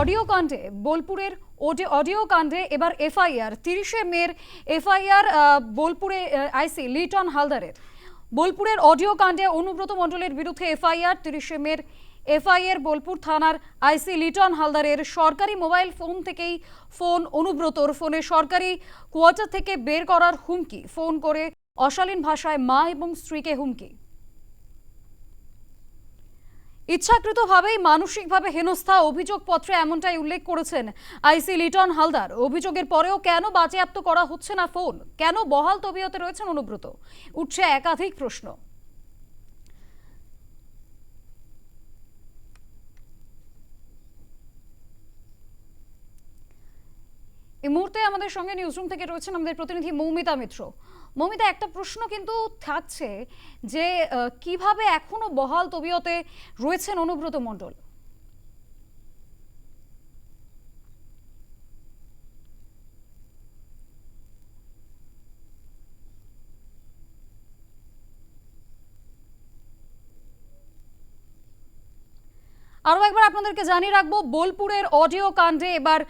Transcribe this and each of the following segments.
Audio কাণ্ডে, বোলপুরের audio কাণ্ডে এবার এফআইআর, তিরিশে মের এফআইআর বোলপুরে আইসি লিটন হালদারের। বোলপুরের অডিও কাণ্ডে অনুব্রত মণ্ডলের বিরুদ্ধে এফআইআর, তিরিশে মের এফআইআর, বোলপুর থানার আইসি লিটন হালদারের সরকারি মোবাইল ফোন থেকেই ফোন অনুব্রতর। ফোনে সরকারি কোয়ার্টার থেকে বের করার হুমকি, ফোন করে অশালীন ভাষায় মা এবং স্ত্রীকে হুমকি। ইচ্ছাকৃতভাবেই মানসিকভাবে হেনস্থা অভিযোগপত্রে এমনটাই উল্লেখ করেছেন আইসি লিটন হালদার। অভিযোগের পরেও কেন বাজেয়াপ্ত করা হচ্ছে না ফোন? কেন বহাল তবিয়তে রয়েছেন অনুব্রত? উঠছে একাধিক প্রশ্ন। এই মুহূর্তে আমাদের সঙ্গে নিউজরুম থেকে রয়েছেন আমাদের প্রতিনিধি মৌমিতা মিত্র। মৌমিতা, একটা প্রশ্ন কিন্তু থাকছে যে কীভাবে এখনও বহাল তবিয়তে রয়েছেন অনুব্রত মণ্ডল? আরও একবার আপনাদেরকে জানিয়ে রাখব, বোলপুরের অডিও কাণ্ডে এবার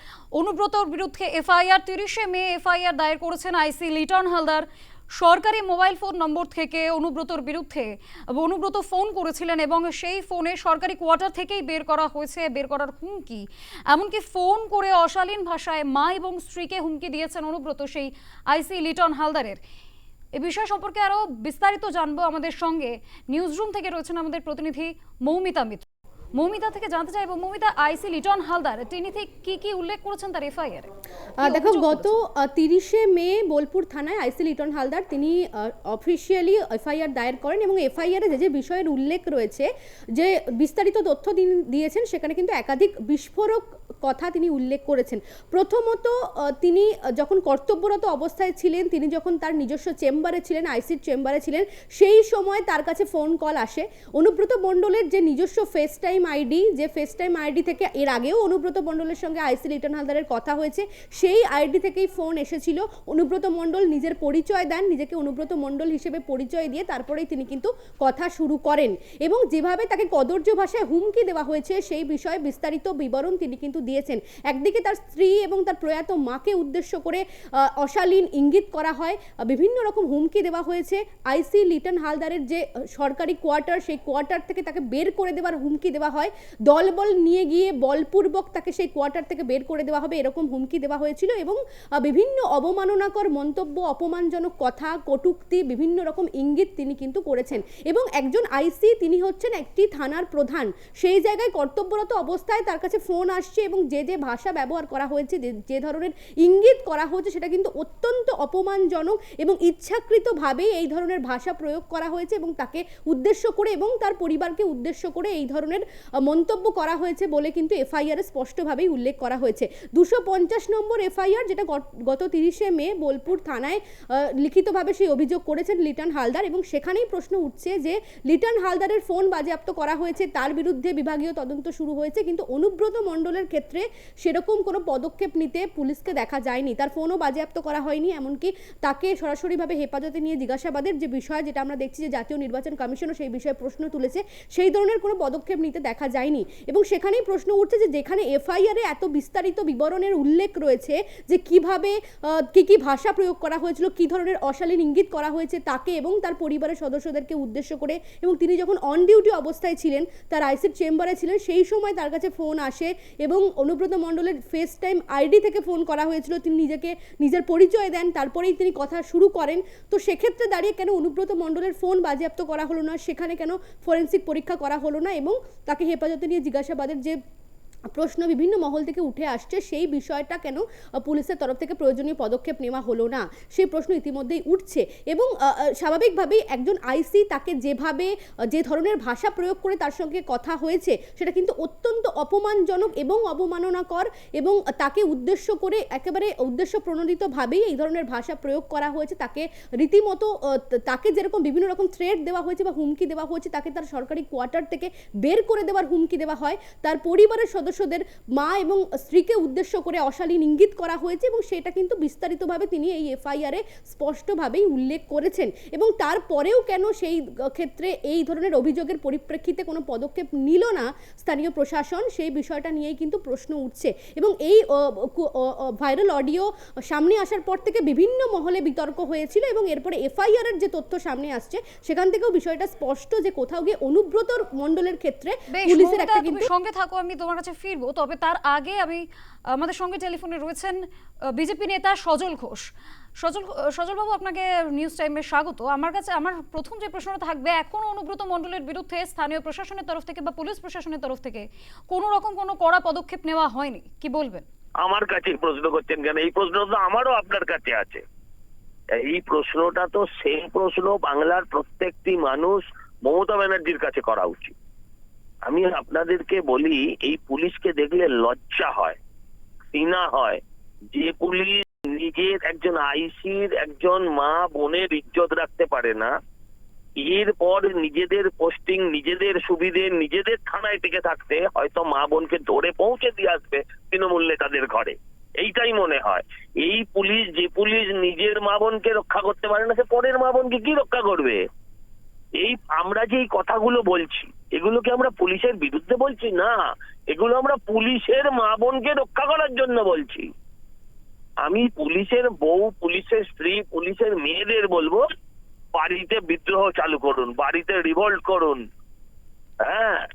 অনুব্রতর বিরুদ্ধে এফআইআর, তিরিশে মে এফআইআর দায়ের করেছেন আইসি লিটন হালদার। সরকারি মোবাইল ফোন নম্বর থেকে অনুব্রতর বিরুদ্ধে অনুব্রত ফোন করেছিলেন এবং সেই ফোনে সরকারি কোয়ার্টার থেকেই বের করা হয়েছে। বের করার হুমকি। এমনকি ফোন করে অশালীন ভাষায় মা এবং স্ত্রীকে হুমকি দিয়েছেন অনুব্রত সেই আইসি লিটন হালদারের। এ বিষয় সম্পর্কে আরও বিস্তারিত জানব আমাদের সঙ্গে। নিউজরুম থেকে রয়েছেন আমাদের প্রতিনিধি মৌমিতা মিত্র। মৌমিতা থেকে জানতে চাইব মৌমিতা আইসি লিটন হালদার তিনি ঠিক কি কি উল্লেখ করেছেন তার এফআইআর দেখো গত তিরিশে মে বোলপুর থানায় আইসি লিটন হালদার তিনি অফিসিয়ালি এফআইআর দায়ের করেন এবং এফআইআরে যে যে বিষয়ের উল্লেখ রয়েছে যে বিস্তারিত তথ্য দিন দিয়েছেন সেখানে কিন্তু একাধিক বিস্ফোরক কথা তিনি উল্লেখ করেছেন। প্রথমত তিনি যখন কর্তব্যরত অবস্থায় ছিলেন, তিনি যখন তার নিজস্ব চেম্বারে ছিলেন, আইসির চেম্বারে ছিলেন, সেই সময় তার কাছে ফোন কল আসে। অনুব্রত মণ্ডলের যে নিজস্ব ফেস টাইম আইডি, যে ফেস টাইম আইডি থেকে এর আগেও অনুব্রত মণ্ডলের সঙ্গে আইসি লিটন হালদারের কথা হয়েছে, সেই আইডি থেকেই ফোন এসেছিল। অনুব্রত মণ্ডল নিজের পরিচয় দেন, নিজেকে অনুব্রত মণ্ডল হিসেবে পরিচয় দিয়ে তারপরেই তিনি কিন্তু কথা শুরু করেন। এবং যেভাবে তাকে কদর্য ভাষায় হুমকি দেওয়া হয়েছে, সেই বিষয়ে বিস্তারিত বিবরণ তিনি কিন্তু দিয়েছেন। একদিকে তার স্ত্রী এবং তার প্রয়াত মাকে উদ্দেশ্য করে অশালীন ইঙ্গিত করা হয়। বিভিন্ন রকম হুমকি দেওয়া হয়েছে। আইসি লিটন হালদারের যে সরকারি কোয়ার্টার, সেই কোয়ার্টার থেকে তাকে বের করে দেওয়ার হুমকি দেওয়া হয়। দলবল নিয়ে গিয়ে বলপূর্বক তাকে সেই কোয়ার্টার থেকে বের করে দেওয়া হবে এরকম হুমকি দেওয়া হয়েছিল এবং বিভিন্ন অবমাননাকর মন্তব্য, অপমানজনক কথা, কটূক্তি, বিভিন্ন রকম ইঙ্গিত তিনি কিন্তু করেছেন। এবং একজন আইসি তিনি হচ্ছেন একটি থানার প্রধান। সেই জায়গায় কর্তব্যরত অবস্থায় তার কাছে ফোন আসছে এবং যে যে ভাষা ব্যবহার করা হয়েছে, যে- ধরনের ইঙ্গিত করা হয়েছে সেটা কিন্তু অত্যন্ত অপমানজনক এবং ইচ্ছাকৃতভাবেই এই ধরনের ভাষা প্রয়োগ করা হয়েছে এবং তাকে উদ্দেশ্য করে এবং তার পরিবারকে উদ্দেশ্য করে এই ধরনের মন্তব্য করা হয়েছে বলে কিন্তু এফআইআর স্পষ্টভাবেই উল্লেখ করা হয়েছে। দুশো পঞ্চাশ নম্বর এফআইআর যেটা গত- তিরিশে মে বোলপুর থানায় লিখিতভাবে সেই অভিযোগ করেছেন লিটন হালদার এবং সেখানেই প্রশ্ন উঠছে যে, লিটন হালদারের ফোন বাজেয়াপ্ত করা হয়েছে, তার বিরুদ্ধে বিভাগীয় তদন্ত শুরু হয়েছে, কিন্তু অনুব্রত মণ্ডলের ক্ষেত্রে সেরকম কোনো পদক্ষেপ নিতে পুলিশকে দেখা যায়নি। তার ফোনও বাজেয়াপ্ত করা হয়নি, এমনকি তাকে সরাসরিভাবে হেফাজতে নিয়ে জিজ্ঞাসাবাদের যে বিষয় যেটা আমরা দেখছি যে জাতীয় নির্বাচন কমিশনও সেই বিষয়ে প্রশ্ন তুলেছে, সেই ধরনের কোনো পদক্ষেপ নিতে দেখা যায়নি। এবং সেখানেই প্রশ্ন উঠছে যে যেখানে এফআইআরে এত বিস্তারিত বিবরণের উল্লেখ রয়েছে যে কীভাবে কি কি ভাষা প্রয়োগ করা হয়েছিল, কি ধরনের অশালীন ইঙ্গিত করা হয়েছে তাকে এবং তার পরিবারের সদস্যদেরকে উদ্দেশ্য করে এবং তিনি যখন অন ডিউটি অবস্থায় ছিলেন, তার আইসির চেম্বারে ছিলেন, সেই সময় তার কাছে ফোন আসে এবং অনুব্রত মণ্ডলের ফেস টাইম আইডি থেকে ফোন করা হয়েছিল। তিনি নিজেকে, নিজের পরিচয় দেন, তারপরেই তিনি কথা শুরু করেন। তো সেক্ষেত্রে দাঁড়িয়ে কেন অনুব্রত মণ্ডলের ফোন বাজেয়াপ্ত করা হলো না? সেখানে কেন ফরেন্সিক পরীক্ষা করা হলো না? এবং তাকে হেফাজতে নিয়ে জিজ্ঞাসাবাদের যে প্রশ্ন বিভিন্ন মহল থেকে উঠে আসছে, সেই বিষয়টা কেন পুলিশের তরফ থেকে প্রয়োজনীয় পদক্ষেপ নেওয়া হলো না? সেই প্রশ্ন ইতিমধ্যেই উঠছে এবং স্বাভাবিকভাবেই একজন আইসি তাকে যেভাবে যে ধরনের ভাষা প্রয়োগ করে তার সঙ্গে কথা হয়েছে, সেটা কিন্তু অত্যন্ত অপমানজনক এবং অবমাননাকর এবং তাকে উদ্দেশ্য করে একেবারে উদ্দেশ্য প্রণোদিতভাবেই এই ধরনের ভাষা প্রয়োগ করা হয়েছে। তাকে রীতিমতো তাকে যেরকম বিভিন্ন রকম থ্রেট দেওয়া হয়েছে বা হুমকি দেওয়া হয়েছে, তাকে তার সরকারি কোয়ার্টার থেকে বের করে দেওয়ার হুমকি দেওয়া হয়। তার পরিবারের সদস্য সদস্যদের মা এবং স্ত্রীকে উদ্দেশ্য করে অশালীন ইঙ্গিত করা হয়েছে এবং সেটা কিন্তু বিস্তারিতভাবে তিনি এই এফআইআরে স্পষ্টভাবেই উল্লেখ করেছেন। এবং তারপরেও কেন সেই ক্ষেত্রে এই ধরনের অভিযোগের পরিপ্রেক্ষিতে কোনো পদক্ষেপ নিল না স্থানীয় প্রশাসন সেই বিষয়টা নিয়েই কিন্তু প্রশ্ন উঠছে। এবং এই ভাইরাল অডিও সামনে আসার পর থেকে বিভিন্ন মহলে বিতর্ক হয়েছিল এবং এরপরে এফআইআর এর যে তথ্য সামনে আসছে সেখান থেকেও বিষয়টা স্পষ্ট যে কোথাও গিয়ে অনুব্রত মণ্ডলের ক্ষেত্রে পুলিশের একটা কিন্তু সঙ্গে থাকো আমি তোমার কাছে ফিরবো। তবে তার আগে আমি, আমাদের সঙ্গে টেলিফোনে রয়েছেন বিজেপি নেতা সজল ঘোষ। সজল সজল বাবু আপনাকে নিউজ টাইমে স্বাগত। আমার কাছে, আমার প্রথম যে প্রশ্নটা থাকবে, এখনও অনুব্রত মণ্ডলের বিরুদ্ধে স্থানীয় প্রশাসনের তরফ থেকে বা পুলিশ প্রশাসনের তরফ থেকে কোনো রকম কোনো কড়া পদক্ষেপ নেওয়া হয়নি। কি বলবেন? আমার কাছে প্রশ্ন করছেন কেন? এই প্রশ্ন তো আমারও আপনার কাছে আছে। এই প্রশ্নটা তো সেই প্রশ্ন বাংলার প্রত্যেকটি মানুষ মমতা ব্যানার্জির কাছে করা উচিত। আমি আপনাদেরকে বলি, এই পুলিশকে দেখলে লজ্জা হয়, ঘৃণা হয়। যে পুলিশ নিজের একজন আইসির একজন মা বোনের ইজ্জত রাখতে পারে না, এরপর নিজেদের পোস্টিং, নিজেদের সুবিধে, নিজেদের থানায় টিকে থাকতে হয়তো মা বোনকে ধরে পৌঁছে দিয়ে আসবে তৃণমূল নেতাদের ঘরে। এইটাই মনে হয়। এই পুলিশ, যে পুলিশ নিজের মা বোনকে রক্ষা করতে পারে না, সে পরের মা বোনকে কি রক্ষা করবে? এই, আমরা যে এই কথাগুলো বলছি এগুলো কি আমরা পুলিশের বিরুদ্ধে বলছি? না, এগুলো আমরা পুলিশের মা বোনকে রক্ষা করার জন্য বলছি। আমি পুলিশের বউ, পুলিশের স্ত্রী, পুলিশের মেয়েদের বলব, বাড়িতে বিদ্রোহ চালু করুন, বাড়িতে রিভল্ট করুন। হ্যাঁ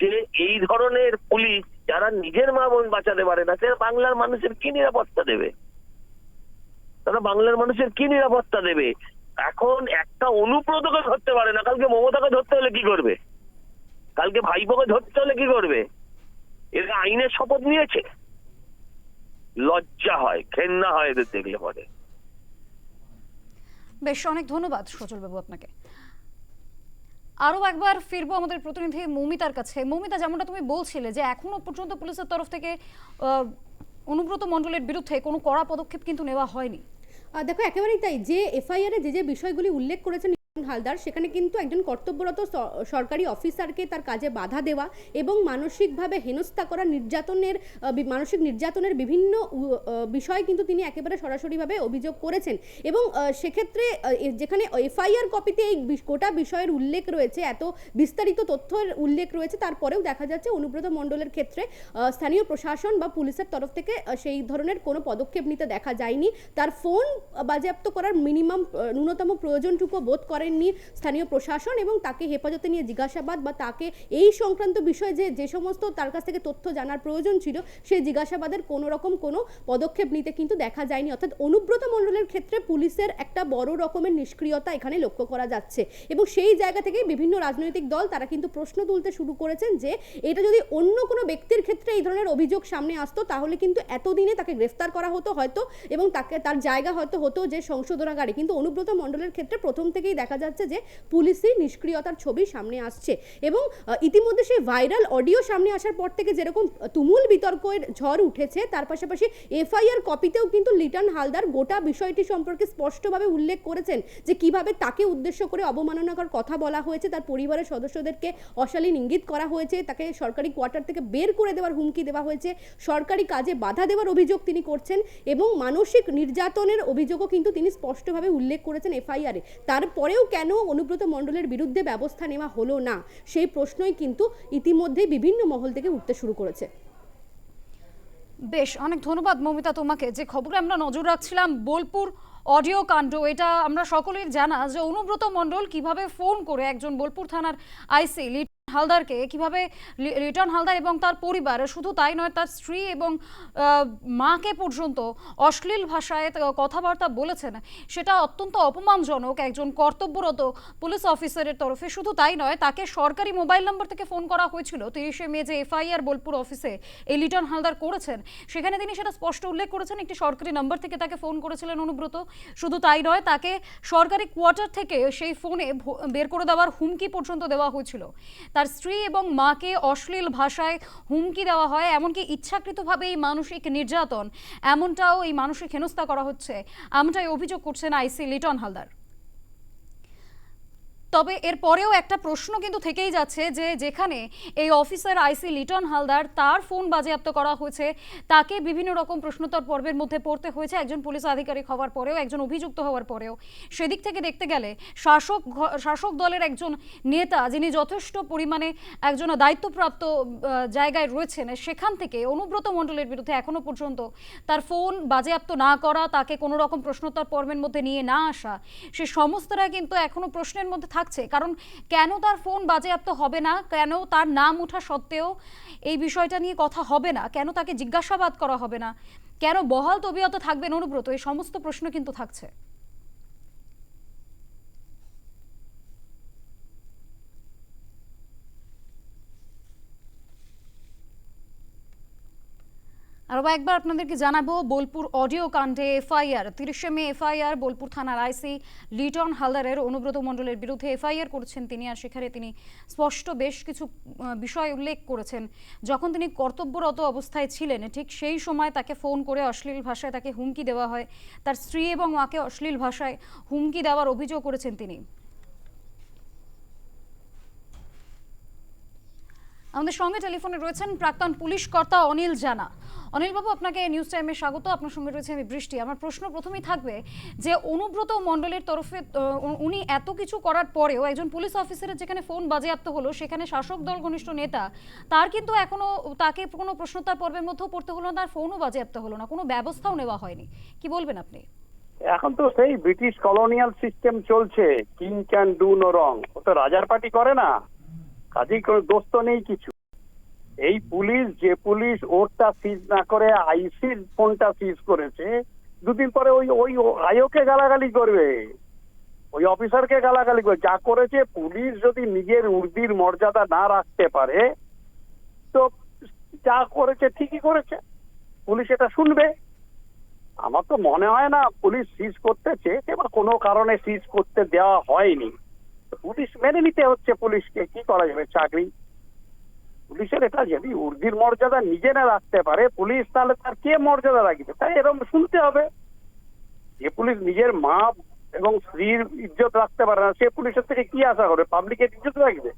যে এই ধরনের পুলিশ যারা নিজের মা বোন বাঁচাতে পারে না সে বাংলার মানুষের কি নিরাপত্তা দেবে? তারা বাংলার মানুষের কি নিরাপত্তা দেবে? এখন একটা অনুব্রতকে ধরতে পারে না, কালকে মমতাকে ধরতে হলে কি করবে? কালকে ভাইপোকে ধরতে হলে কি করবে? এরা আইনের শপথ নিয়েছে। লজ্জা হয় ঘেন্না হয় এদের দেখলে পরে। বেশ অনেক ধন্যবাদ সজল বাবু আপনাকে। আরও একবার ফিরবো আমাদের প্রতিনিধি মৌমিতার কাছে। মৌমিতা যেমনটা তুমি বলছিলে যে এখনও পর্যন্ত পুলিশের তরফ থেকে আহ, অনুব্রত মণ্ডলের বিরুদ্ধে কোনো কড়া পদক্ষেপ কিন্তু নেওয়া হয়নি। দেখো একেবারেই তাই। যে এফআইআর এ যে যে বিষয়গুলি উল্লেখ করেছেন হালদার, সেখানে কিন্তু একজন কর্তব্যরত সরকারি অফিসারকে তার কাজে বাধা দেওয়া এবং মানসিকভাবে হেনস্থা করা নির্যাতনের মানসিক নির্যাতনের বিভিন্ন বিষয় কিন্তু তিনি একেবারে সরাসরিভাবে অভিযোগ করেছেন। এবং সেক্ষেত্রে যেখানে এফআইআর কপিতে এই গোটা বিষয়ের উল্লেখ রয়েছে, এত বিস্তারিত তথ্যের উল্লেখ রয়েছে, তারপরেও দেখা যাচ্ছে অনুব্রত মণ্ডলের ক্ষেত্রে স্থানীয় প্রশাসন বা পুলিশের তরফ থেকে সেই ধরনের কোনো পদক্ষেপ নিতে দেখা যায়নি। তার ফোন বাজেয়াপ্ত করার মিনিমাম ন্যূনতম প্রয়োজনটুকু বোধ করেননি স্থানীয় প্রশাসন এবং তাকে হেফাজতে নিয়ে জিজ্ঞাসাবাদ বা তাকে এই সংক্রান্ত বিষয়ে যে যে সমস্ত তার কাছ থেকে তথ্য জানার প্রয়োজন ছিল, সেই জিজ্ঞাসাবাদের কোনো রকম কোনো পদক্ষেপ নিতে কিন্তু দেখা যায়নি। অর্থাৎ অনুব্রত মণ্ডলের ক্ষেত্রে পুলিশের একটা বড় রকমের নিষ্ক্রিয়তা এখানে লক্ষ্য করা যাচ্ছে এবং সেই জায়গা থেকে বিভিন্ন রাজনৈতিক দল তারা কিন্তু প্রশ্ন তুলতে শুরু করেছেন যে, এটা যদি অন্য কোনো ব্যক্তির ক্ষেত্রে এই ধরনের অভিযোগ সামনে আসতো, তাহলে কিন্তু এতদিনে তাকে গ্রেফতার করা হতো হয়তো এবং তাকে, তার জায়গা হয়তো হতো যে সংশোধনাগারে। কিন্তু অনুব্রত মণ্ডলের ক্ষেত্রে প্রথম থেকেই দেখা যাচ্ছে যে পুলিশি নিষ্ক্রিয়তার ছবি সামনে আসছে এবং ইতিমধ্যে সেই ভাইরাল অডিও সামনে আসার পর থেকে যেরকম তুমুল বিতর্কের ঝড় উঠেছে, তার পাশাপাশি এফআইআর কপিতেও কিন্তু লিটন হালদার গোটা বিষয়টি সম্পর্কে স্পষ্টভাবে উল্লেখ করেছেন যে কীভাবে তাকে উদ্দেশ্য করে অবমাননাকর কথা বলা হয়েছে, তার পরিবারের সদস্যদেরকে অশালীন ইঙ্গিত করা হয়েছে, তাকে সরকারি কোয়ার্টার থেকে বের করে দেওয়ার হুমকি দেওয়া হয়েছে, সরকারি কাজে বাধা দেওয়ার অভিযোগ তিনি করছেন এবং মানসিক নির্যাতনের অভিযোগও কিন্তু তিনি স্পষ্টভাবে উল্লেখ করেছেন এফআইআরে। তারপরেও কেন অনুব্রত মণ্ডলের বিরুদ্ধে ব্যবস্থা নেওয়া হলো না? সেই প্রশ্নই কিন্তু ইতিমধ্যেই বিভিন্ন মহল থেকে উঠতে শুরু করেছে। বেশ, অনেক ধন্যবাদ মমিতা তোমাকে। যে খবরে আমরা নজর রাখছিলাম বোলপুর অডিও কাণ্ড, এটা আমরা সকলের জানা যে অনুব্রত মণ্ডল কীভাবে ফোন করে একজন বোলপুর থানার আইসি হালদারকে কীভাবে লিটন হালদার এবং তার পরিবার, শুধু তাই নয়, তার স্ত্রী এবং মাকে পর্যন্ত অশ্লীল ভাষায় কথাবার্তা বলেছেন। সেটা অত্যন্ত অপমানজনক একজন কর্তব্যরত পুলিশ অফিসারের তরফে। শুধু তাই নয়, তাকে সরকারি মোবাইল নম্বর থেকে ফোন করা হয়েছিল। তিরিশে মে যে এফআইআর বোলপুর অফিসে এই লিটন হালদার করেছেন, সেখানে তিনি সেটা স্পষ্ট উল্লেখ করেছেন। একটি সরকারি নম্বর থেকে তাকে ফোন করেছিলেন অনুব্রত। শুধু তাই নয়, তাকে সরকারি কোয়ার্টার থেকে সেই ফোনে বের করে দেওয়ার হুমকি পর্যন্ত দেওয়া হয়েছিল। তার স্ত্রী এবং মাকে অশ্লীল ভাষায় হুমকি দেওয়া হয়, এমনকি ইচ্ছাকৃতভাবে এই মানসিক নির্যাতন, এমনটাও এই মানসিক হেনস্থা করা হচ্ছে। এমনটাই অভিযোগ করছেন আইসি লিটন হালদার। তবে এর পরেও একটা প্রশ্ন কিন্তু থেকেই যাচ্ছে যে যেখানে এই অফিসার আইসি লিটন হালদার তার ফোন বাজেয়াপ্ত করা হয়েছে, তাকে বিভিন্ন রকম প্রশ্নোত্তর পর্বের মধ্যে পড়তে হয়েছে। একজন পুলিশ আধিকারিক হওয়ার পরেও, একজন অভিযুক্ত হওয়ার পরেও। সেদিক থেকে দেখতে গেলে শাসক শাসক দলের একজন নেতা যিনি যথেষ্ট পরিমাণে একজন দায়িত্বপ্রাপ্ত জায়গায় রয়েছেন, সেখান থেকে অনুব্রত মণ্ডলের বিরুদ্ধে এখনও পর্যন্ত তার ফোন বাজেয়াপ্ত না করা, তাকে কোনো রকম প্রশ্নোত্তর পর্বের মধ্যে নিয়ে না আসা, সে সমস্তটা কিন্তু এখনও প্রশ্নের মধ্যে থাকছে কারণ কেন তার ফোন বাজেয়াপ্ত হবে না? কেন তার নাম ওঠা সত্ত্বেও এই বিষয়টা নিয়ে কথা হবে না? কেন তাকে জিজ্ঞাসাবাদ করা হবে না? কেন বহাল তবিয়ত থাকবেন অনুব্রত? এই সমস্ত প্রশ্ন কিন্তু থাকছে। আরও একবার আপনাদেরকে জানাব, বোলপুর অডিও কাণ্ডে এফআইআর। তিরিশে মে এফআইআর, বোলপুর থানার আইসি লিটন হালদারের অনুব্রত মণ্ডলের বিরুদ্ধে এফআইআর করেছেন তিনি আর সেখানে তিনি স্পষ্ট বেশ কিছু বিষয় উল্লেখ করেছেন। যখন তিনি কর্তব্যরত অবস্থায় ছিলেন, ঠিক সেই সময় তাকে ফোন করে অশ্লীল ভাষায় তাকে হুমকি দেওয়া হয়। তার স্ত্রী এবং মাকে অশ্লীল ভাষায় হুমকি দেওয়ার অভিযোগ করেছেন তিনি। আমাদের সঙ্গে টেলিফোনে রয়েছেন প্রাক্তন পুলিশ কর্তা অনিল জানা। অনিল বাবু আপনাকে নিউজ টাইমে স্বাগত। আপনার সঙ্গে রয়েছে আমি বৃষ্টি। আমার প্রশ্ন প্রথমেই থাকবে যে অনুব্রত মণ্ডলের তরফে উনি এত কিছু করার পরেও একজন পুলিশ অফিসারের যেখানে ফোন বাজেয়াপ্ত হলো, সেখানে শাসক দল ঘনিষ্ঠ নেতা, তার কিন্তু এখনও তাকে কোনো প্রশ্নোত্তর পর্বের মধ্যেও পড়তে হলো না, তার ফোনও বাজেয়াপ্ত হলো না। কোনো ব্যবস্থাও নেওয়া হয়নি। কি বলবেন আপনি? এখন তো সেই ব্রিটিশ কলোনিয়াল সিস্টেম চলছে king can do no wrong ও তো রাজার পার্টি করে না। কাজেই কোনো দোষ তো নেই কিছু। এই পুলিশ, যে পুলিশ ওরটা সিজ না করে আইসির ফোনটা সিজ করেছে, দুদিন পরে ওই ওই আয়োকে গালাগালি করবে। ওই অফিসারকে গালাগালি করবে। যা করেছে পুলিশ যদি নিজের উর্দির মর্যাদা না রাখতে পারে, তো যা করেছে ঠিকই করেছে। পুলিশ এটা শুনবে। আমার তো মনে হয় না পুলিশ সিজ করতে চেয়েছে বা কোনো কারণে সিজ করতে দেওয়া হয়নি। পুলিশ মেনে নিতে হচ্ছে পুলিশকে। কি করা যাবে? চাকরি? পুলিশের এটা যদি উর্দির মর্যাদা নিজে না রাখতে পারে, পুলিশ তাহলে তার কে মর্যাদা রাখবে? তাই এরকম শুনতে হবে। যে পুলিশ নিজের মা এবং স্ত্রীর ইজ্জত রাখতে পারে না, সে পুলিশের থেকে কি আশা করবে পাবলিকের ইজ্জত রাখবে?